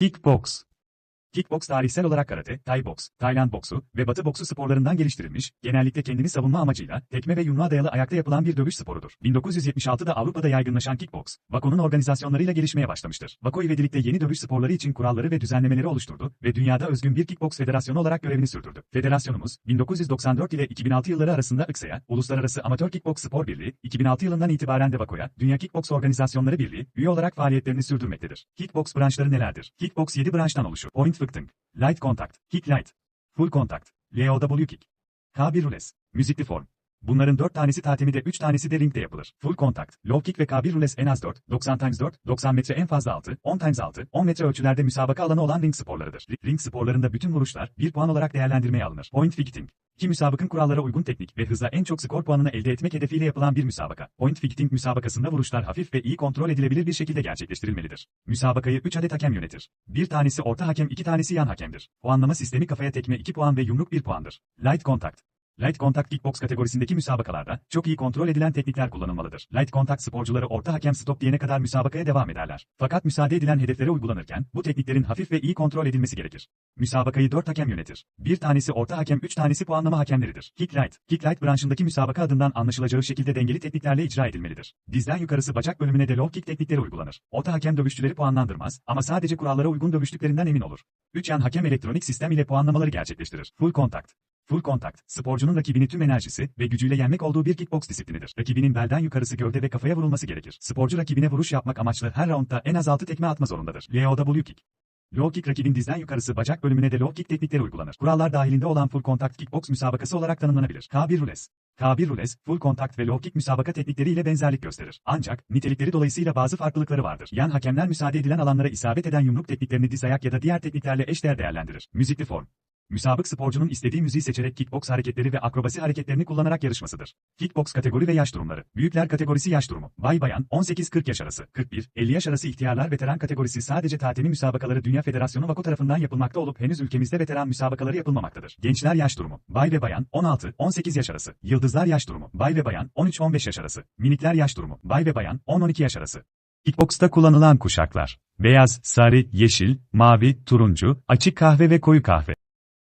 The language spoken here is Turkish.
Kickbox Kickbox tarihsel olarak karate, Thai boks, Tayland boksu ve Batı boksu sporlarından geliştirilmiş, genellikle kendini savunma amacıyla tekme ve yumruğa dayalı ayakta yapılan bir dövüş sporudur. 1976'da Avrupa'da yaygınlaşan kickbox, Vako'nun organizasyonlarıyla gelişmeye başlamıştır. Vako ivedilikte yeni dövüş sporları için kuralları ve düzenlemeleri oluşturdu ve dünyada özgün bir kickbox federasyonu olarak görevini sürdürdü. Federasyonumuz, 1994 ile 2006 yılları arasında IKSA'ya, Uluslararası Amatör Kickbox Spor Birliği, 2006 yılından itibaren de Vako'ya, Dünya Kickbox Organizasyonları Birliği, üye olarak faaliyetlerini sürdürmektedir. Kickbox branşları nelerdir? Kickbox 7 branştan oluşur. Point Fıktın, Light Contact, Kick Light, Full Contact, LOW Kick, K1 Rules, Müzikli Form. Bunların 4 tanesi tatimide 3 tanesi de ringde yapılır. Full Contact, Low Kick ve K1 Rules en az 4, 90 x 4, 90 metre en fazla 6, 10 x 6, 10 metre ölçülerde müsabaka alanı olan ring sporlarıdır. Ring sporlarında bütün vuruşlar 1 puan olarak değerlendirmeye alınır. Point Fitting, ki müsabakın kurallara uygun teknik ve hızla en çok skor puanını elde etmek hedefiyle yapılan bir müsabaka. Point Fitting müsabakasında vuruşlar hafif ve iyi kontrol edilebilir bir şekilde gerçekleştirilmelidir. Müsabakayı 3 adet hakem yönetir. Bir tanesi orta hakem, iki tanesi yan hakemdir. Puanlama sistemi kafaya tekme 2 puan ve yumruk 1 puandır. Light Contact Light Contact Kickbox kategorisindeki müsabakalarda çok iyi kontrol edilen teknikler kullanılmalıdır. Light Contact sporcuları orta hakem stop diyene kadar müsabakaya devam ederler. Fakat müsaade edilen hedeflere uygulanırken bu tekniklerin hafif ve iyi kontrol edilmesi gerekir. Müsabakayı 4 hakem yönetir. Bir tanesi orta hakem, 3 tanesi puanlama hakemleridir. Kick Light, Kick Light branşındaki müsabaka adından anlaşılacağı şekilde dengeli tekniklerle icra edilmelidir. Dizden yukarısı bacak bölümüne de low kick teknikleri uygulanır. Orta hakem dövüşçüleri puanlandırmaz ama sadece kurallara uygun dövüştüklerinden emin olur. 3 yan hakem elektronik sistem ile puanlamaları gerçekleştirir. Full Contact Full contact, sporcunun rakibini tüm enerjisi ve gücüyle yenmek olduğu bir kickbox disiplinidir. Rakibinin belden yukarısı gövde ve kafaya vurulması gerekir. Sporcu rakibine vuruş yapmak amaçlı her roundda en az 6 tekme atma zorundadır. LOW kick. Low kick rakibin dizden yukarısı bacak bölümüne de low kick teknikleri uygulanır. Kurallar dahilinde olan full contact kickbox müsabakası olarak tanımlanabilir. K1 rules. K1 rules, full contact ve low kick müsabaka teknikleriyle benzerlik gösterir. Ancak, nitelikleri dolayısıyla bazı farklılıkları vardır. Yan hakemler müsaade edilen alanlara isabet eden yumruk tekniklerini diz ayak ya da diğer tekniklerle eşdeğer değerlendirir. Müzikli form. Müsabık sporcunun istediği müziği seçerek kickbox hareketleri ve akrobasi hareketlerini kullanarak yarışmasıdır. Kickbox kategori ve yaş durumları. Büyükler kategorisi yaş durumu. Bay bayan 18-40 yaş arası. 41-50 yaş arası ihtiyarlar veteran kategorisi sadece tatemi müsabakaları Dünya Federasyonu Vako tarafından yapılmakta olup henüz ülkemizde veteran müsabakaları yapılmamaktadır. Gençler yaş durumu. Bay ve bayan 16-18 yaş arası. Yıldızlar yaş durumu. Bay ve bayan 13-15 yaş arası. Minikler yaş durumu. Bay ve bayan 10-12 yaş arası. Kickbox'ta kullanılan kuşaklar. Beyaz, sarı, yeşil, mavi, turuncu, açık kahve ve koyu kahve.